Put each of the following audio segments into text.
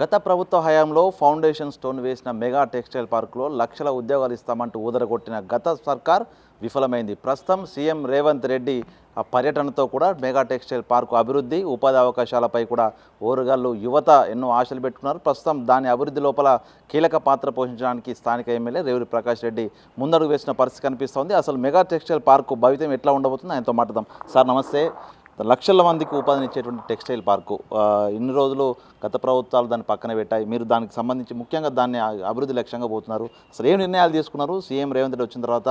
గత ప్రభుత్వ హయాంలో ఫౌండేషన్ స్టోన్ వేసిన మెగా టెక్స్టైల్ పార్కులో లక్షల ఉద్యోగాలు ఇస్తామంటూ ఊదరగొట్టిన గత సర్కార్ విఫలమైంది. ప్రస్తుతం సీఎం రేవంత్ రెడ్డి ఆ పర్యటనతో కూడా మెగా టెక్స్టైల్ పార్కు అభివృద్ధి ఉపాధి అవకాశాలపై కూడా ఓరుగాళ్ళు యువత ఎన్నో ఆశలు పెట్టుకున్నారు. ప్రస్తుతం దాని అభివృద్ధి లోపల కీలక పాత్ర పోషించడానికి స్థానిక ఎమ్మెల్యే రేవూరి ప్రకాష్ రెడ్డి ముందడుగు వేసిన పరిస్థితి కనిపిస్తోంది. అసలు మెగా టెక్స్టైల్ పార్కు భవితం ఎట్లా ఉండబోతుంది? ఆయనతో మాట్లాడదాం. సార్ నమస్తే. లక్షల మందికి ఉపాధిని ఇచ్చేటువంటి టెక్స్టైల్ పార్కు. ఇన్ని రోజులు గత ప్రభుత్వాలు దాన్ని పక్కన పెట్టాయి. మీరు దానికి సంబంధించి ముఖ్యంగా దాన్ని అభివృద్ధి లక్ష్యంగా పోతున్నారు. అసలు ఏం నిర్ణయాలు తీసుకున్నారు? సీఎం రేవంత్ రెడ్డి వచ్చిన తర్వాత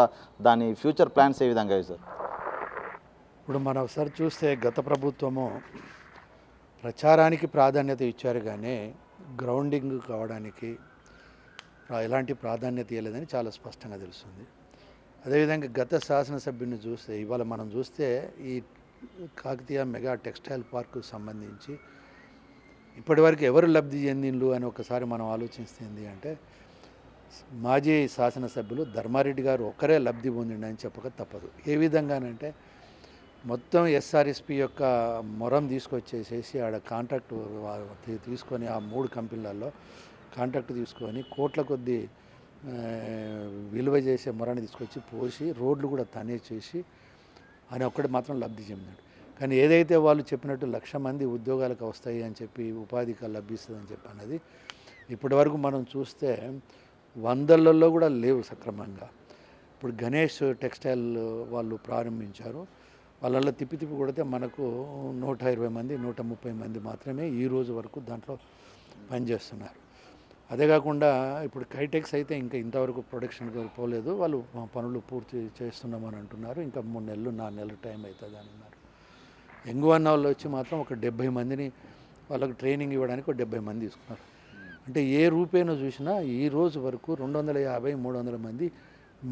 దాని ఫ్యూచర్ ప్లాన్స్ ఏ విధంగా అయ్యాయి సార్? ఇప్పుడు మనం ఒకసారి చూస్తే గత ప్రభుత్వము ప్రచారానికి ప్రాధాన్యత ఇచ్చారు కానీ గ్రౌండింగ్ కావడానికి ఎలాంటి ప్రాధాన్యత ఇవ్వలేదని చాలా స్పష్టంగా తెలుస్తుంది. అదేవిధంగా గత శాసనసభ్యుని చూస్తే ఇవాళ మనం చూస్తే ఈ కాకతీయ మెగా టెక్స్టైల్ పార్కు సంబంధించి ఇప్పటివరకు ఎవరు లబ్ధి చెందిండ్లు అని ఒకసారి మనం ఆలోచిస్తుంది అంటే మాజీ శాసనసభ్యులు ధర్మారెడ్డి గారు ఒక్కరే లబ్ధి పొందిండని చెప్పక తప్పదు. ఏ విధంగానంటే మొత్తం ఎస్ఆర్ఎస్పి యొక్క మొరం తీసుకొచ్చేసేసి ఆడ కాంట్రాక్ట్ తీసుకొని ఆ మూడు కంపెనీలలో కాంట్రాక్ట్ తీసుకొని కోట్ల కొద్దీ విలువ చేసే మొరాన్ని తీసుకొచ్చి పోసి రోడ్లు కూడా తనే చేసి అని ఒక్కటి మాత్రం లబ్ధి చెందాడు కానీ ఏదైతే వాళ్ళు చెప్పినట్టు లక్ష మంది ఉద్యోగాలకు వస్తాయి అని చెప్పి ఉపాధికి లభిస్తుందని చెప్పి అన్నది ఇప్పటి వరకు మనం చూస్తే వందలలో కూడా లేవు సక్రమంగా. ఇప్పుడు గణేష్ టెక్స్టైల్ వాళ్ళు ప్రారంభించారు. వాళ్ళల్లో తిప్పి తిప్పి కొడితే మనకు నూట ఇరవై మంది నూట ముప్పై మంది మాత్రమే ఈ రోజు వరకు దాంట్లో పనిచేస్తున్నారు. అదే కాకుండా ఇప్పుడు కైటెక్స్ అయితే ఇంకా ఇంతవరకు ప్రొడక్షన్కి పోలేదు. వాళ్ళు మా పనులు పూర్తి చేస్తున్నామని అంటున్నారు. ఇంకా మూడు నెలలు నాలుగు నెలలు టైం అవుతుంది అని అన్నారు. ఎంగు అన్న వాళ్ళు వచ్చి మాత్రం ఒక డెబ్బై మందిని వాళ్ళకి ట్రైనింగ్ ఇవ్వడానికి ఒక డెబ్బై మంది తీసుకున్నారు. అంటే ఏ రూపేణో చూసినా ఈ రోజు వరకు రెండు వందల యాభై మూడు వందల మంది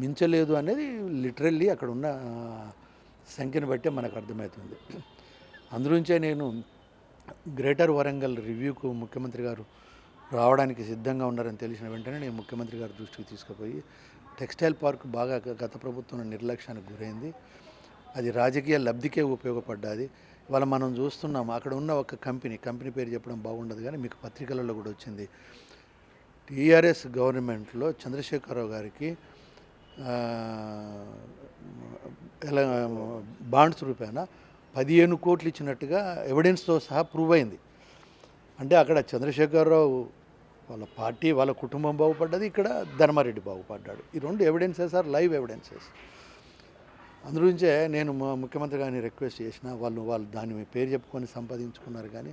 మించలేదు అనేది లిటరల్లీ అక్కడ ఉన్న సంఖ్యను బట్టే మనకు అర్థమవుతుంది. అందులోంచే నేను గ్రేటర్ వరంగల్ రివ్యూకు ముఖ్యమంత్రి గారు రావడానికి సిద్ధంగా ఉన్నారని తెలిసిన వెంటనే నేను ముఖ్యమంత్రి గారి దృష్టికి తీసుకుపోయి టెక్స్టైల్ పార్క్ బాగా గత ప్రభుత్వం నిర్లక్ష్యానికి గురైంది. అది రాజకీయ లబ్ధికే ఉపయోగపడ్డది. ఇవాళ మనం చూస్తున్నాం అక్కడ ఉన్న ఒక కంపెనీ కంపెనీ పేరు చెప్పడం బాగుండదు కానీ మీకు పత్రికలలో కూడా వచ్చింది. టీఆర్ఎస్ గవర్నమెంట్లో చంద్రశేఖరరావు గారికి ఎలా బాండ్స్ రూపేణ పదిహేను కోట్లు ఇచ్చినట్టుగా ఎవిడెన్స్తో సహా ప్రూవ్ అయింది. అంటే అక్కడ చంద్రశేఖరరావు వాళ్ళ పార్టీ వాళ్ళ కుటుంబం బాగుపడ్డది ఇక్కడ ధర్మారెడ్డి బాగుపడ్డాడు. ఈ రెండు ఎవిడెన్సెస్ ఆర్ లైవ్ ఎవిడెన్సెస్ అందుగురించే నేను మా ముఖ్యమంత్రి గారిని రిక్వెస్ట్ చేసిన వాళ్ళు వాళ్ళు దాని పేరు చెప్పుకొని సంపాదించుకున్నారు కానీ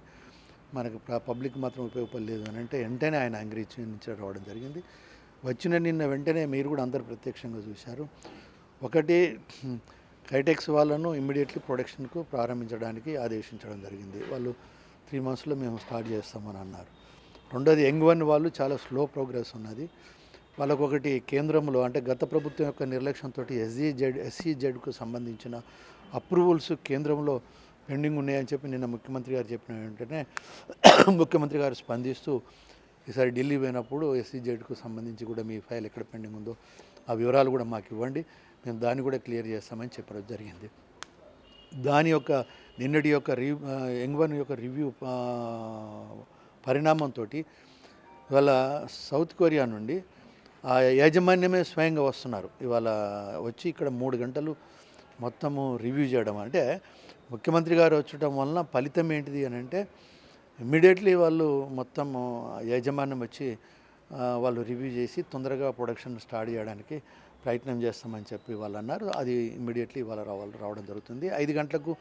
మనకు పబ్లిక్ మాత్రం ఉపయోగపడలేదు అని అంటే వెంటనే ఆయన అంగీకరించి రావడం జరిగింది. వచ్చిన నిన్న వెంటనే మీరు కూడా అందరు ప్రత్యక్షంగా చూశారు. ఒకటి కైటెక్స్ వాళ్ళను ఇమ్మీడియట్లీ ప్రొడక్షన్కు ప్రారంభించడానికి ఆదేశించడం జరిగింది. వాళ్ళు త్రీ మంత్స్లో మేము స్టార్ట్ చేస్తామని అన్నారు. రెండోది యంగ్ వన్ వాళ్ళు చాలా స్లో ప్రోగ్రెస్ ఉన్నది. వాళ్ళకు ఒకటి కేంద్రంలో అంటే గత ప్రభుత్వం యొక్క నిర్లక్ష్యంతో ఎస్జీ జెడ్ ఎస్సీ జెడ్కు సంబంధించిన అప్రూవల్స్ కేంద్రంలో పెండింగ్ ఉన్నాయని చెప్పి నిన్న ముఖ్యమంత్రి గారు చెప్పిన వెంటనే ముఖ్యమంత్రి గారు స్పందిస్తూ ఈసారి ఢిల్లీ పోయినప్పుడు ఎస్సీ జెడ్కు సంబంధించి కూడా మీ ఫైల్ ఎక్కడ పెండింగ్ ఉందో ఆ వివరాలు కూడా మాకు ఇవ్వండి. మేము దాన్ని కూడా క్లియర్ చేస్తామని చెప్పడం జరిగింది. దాని యొక్క నిన్నటి యొక్క రి యంగ్ వన్ యొక్క రివ్యూ పరిణామంతో ఇవాళ సౌత్ కొరియా నుండి ఆ యాజమాన్యమే స్వయంగా వస్తున్నారు. ఇవాళ వచ్చి ఇక్కడ మూడు గంటలు మొత్తము రివ్యూ చేయడం అంటే ముఖ్యమంత్రి గారు వచ్చటం వలన ఫలితం ఏంటిది అని అంటే ఇమ్మీడియట్లీ వాళ్ళు మొత్తం యాజమాన్యం వచ్చి వాళ్ళు రివ్యూ చేసి తొందరగా ప్రొడక్షన్ స్టార్ట్ చేయడానికి ప్రయత్నం చేస్తామని చెప్పి వాళ్ళు అన్నారు. అది ఇమ్మీడియట్లీ వాళ్ళు రావాలి రావడం జరుగుతుంది. ఐదు గంటలకు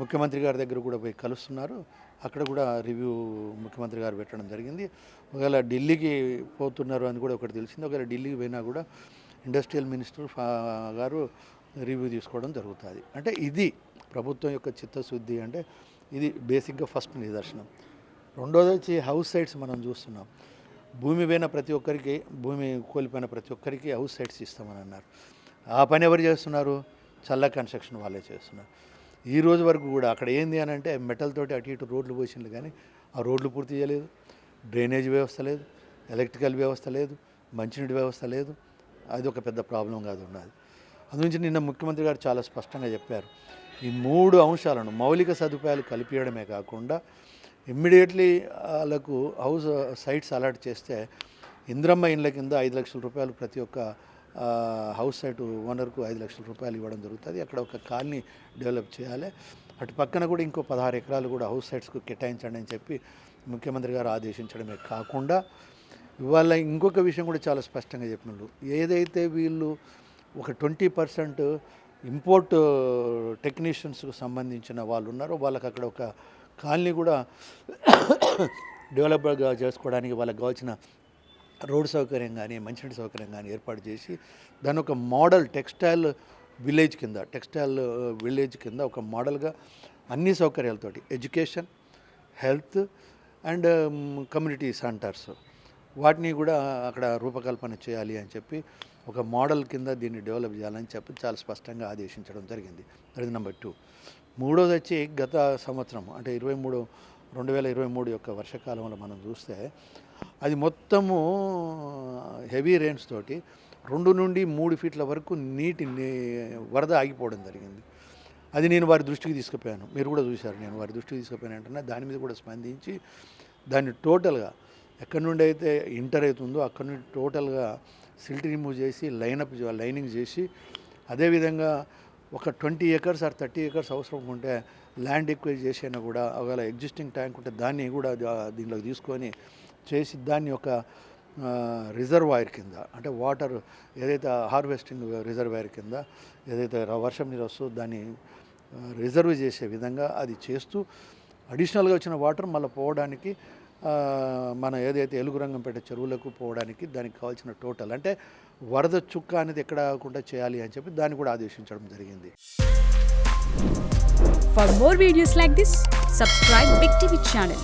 ముఖ్యమంత్రి గారి దగ్గర కూడా పోయి కలుస్తున్నారు. అక్కడ కూడా రివ్యూ ముఖ్యమంత్రి గారు పెట్టడం జరిగింది. ఒకవేళ ఢిల్లీకి పోతున్నారు అని కూడా ఒకటి తెలిసింది. ఒకవేళ ఢిల్లీకి పోయినా కూడా ఇండస్ట్రియల్ మినిస్టర్ గారు రివ్యూ తీసుకోవడం జరుగుతుంది. అంటే ఇది ప్రభుత్వం యొక్క చిత్తశుద్ధి అంటే ఇది బేసిక్గా ఫస్ట్ నిదర్శనం. రెండోది వచ్చి హౌస్ సైట్స్ మనం చూస్తున్నాం. భూమి పోయిన ప్రతి ఒక్కరికి భూమి కోల్పోయిన ప్రతి ఒక్కరికి హౌస్ సైట్స్ ఇస్తామని అన్నారు. ఆ పని ఎవరు చేస్తున్నారు? చల్ల కన్స్ట్రక్షన్ వాళ్ళే చేస్తున్నారు. ఈ రోజు వరకు కూడా అక్కడ ఏంది అని అంటే మెటల్ తోటి అటు ఇటు రోడ్లు పోసిండ్రు కానీ ఆ రోడ్లు పూర్తి చేయలేదు. డ్రైనేజ్ వ్యవస్థ లేదు. ఎలక్ట్రికల్ వ్యవస్థ లేదు. మంచినీటి వ్యవస్థ లేదు. అది ఒక పెద్ద ప్రాబ్లం కాదు ఉన్నది. అందుగురించి నిన్న ముఖ్యమంత్రి గారు చాలా స్పష్టంగా చెప్పారు. ఈ మూడు అంశాలను మౌలిక సదుపాయాలు కలిపియడమే కాకుండా ఇమ్మీడియట్లీ వాళ్ళకు హౌస్ సైట్స్ అలాట్ చేస్తే ఇంద్రమ్మ ఇండ్ల కింద ఐదు లక్షల రూపాయలు ప్రతి ఒక్క హౌస్ సైట్ ఓనర్కు ఐదు లక్షల రూపాయలు ఇవ్వడం జరుగుతుంది. అక్కడ ఒక కాలనీ డెవలప్ చేయాలి. అటు పక్కన కూడా ఇంకో పదహారు ఎకరాలు కూడా హౌస్ సైట్స్కు కేటాయించండి అని చెప్పి ముఖ్యమంత్రి గారు ఆదేశించడమే కాకుండా ఇవాళ ఇంకొక విషయం కూడా చాలా స్పష్టంగా చెప్పినాడు ఏదైతే వీళ్ళు ఒక ట్వంటీ పర్సెంట్ ఇంపోర్ట్ టెక్నీషియన్స్కు సంబంధించిన వాళ్ళు ఉన్నారో వాళ్ళకి అక్కడ ఒక కాలనీ కూడా డెవలప్గా చేసుకోవడానికి వాళ్ళకి కావాల్సిన రోడ్డు సౌకర్యం కానీ మంచినీటి సౌకర్యం కానీ ఏర్పాటు చేసి దాని ఒక మోడల్ టెక్స్టైల్ విలేజ్ కింద టెక్స్టైల్ విలేజ్ కింద ఒక మోడల్గా అన్ని సౌకర్యాలతోటి education health and community centres వాటిని కూడా అక్కడ రూపకల్పన చేయాలి అని చెప్పి ఒక మోడల్ కింద దీన్ని డెవలప్ చేయాలని చెప్పి చాలా స్పష్టంగా ఆదేశించడం జరిగింది. That is number two. మూడోది వచ్చి గత సంవత్సరం అంటే ఇరవై మూడు రెండు వేల ఇరవై మూడు యొక్క వర్షాకాలంలో మనం చూస్తే అది మొత్తము హెవీ రెయిన్స్ తోటి రెండు నుండి మూడు ఫీట్ల వరకు నీటి వరద ఆగిపోవడం జరిగింది. అది నేను వారి దృష్టికి తీసుకుపోయాను. మీరు కూడా చూశారు నేను వారి దృష్టికి తీసుకుపోయాను అంటున్నా దాని మీద కూడా స్పందించి దాన్ని టోటల్గా ఎక్కడి నుండి అయితే ఇంటర్ అవుతుందో అక్కడి నుండి టోటల్గా సిల్ట్ రిమూవ్ చేసి లైనప్ లైనింగ్ చేసి అదేవిధంగా ఒక twenty acres or thirty acres అవసరం ఉంటే ల్యాండ్ ఎక్వైజ్ చేసి అయినా కూడా ఒకవేళ ఎగ్జిస్టింగ్ ట్యాంక్ ఉంటే దాన్ని కూడా దీనిలోకి తీసుకొని చేసి దాన్ని ఒక రిజర్వాయర్ కింద అంటే వాటర్ ఏదైతే హార్వెస్టింగ్ రిజర్వాయర్ కింద ఏదైతే వర్షం నీరు వస్తుందో దాన్ని రిజర్వ్ చేసే విధంగా అది చేస్తూ అడిషనల్గా వచ్చిన వాటర్ మళ్ళీ పోవడానికి మనం మన ఏదైతే ఎలుగు రంగం పెట్టే చెరువులకు పోవడానికి దానికి కావాల్సిన టోటల్ అంటే వరద చుక్క అనేది ఎక్కడ కాకుండా చేయాలి అని చెప్పి దాన్ని కూడా ఆదేశించడం జరిగింది. For more videos like this subscribe Big TV channel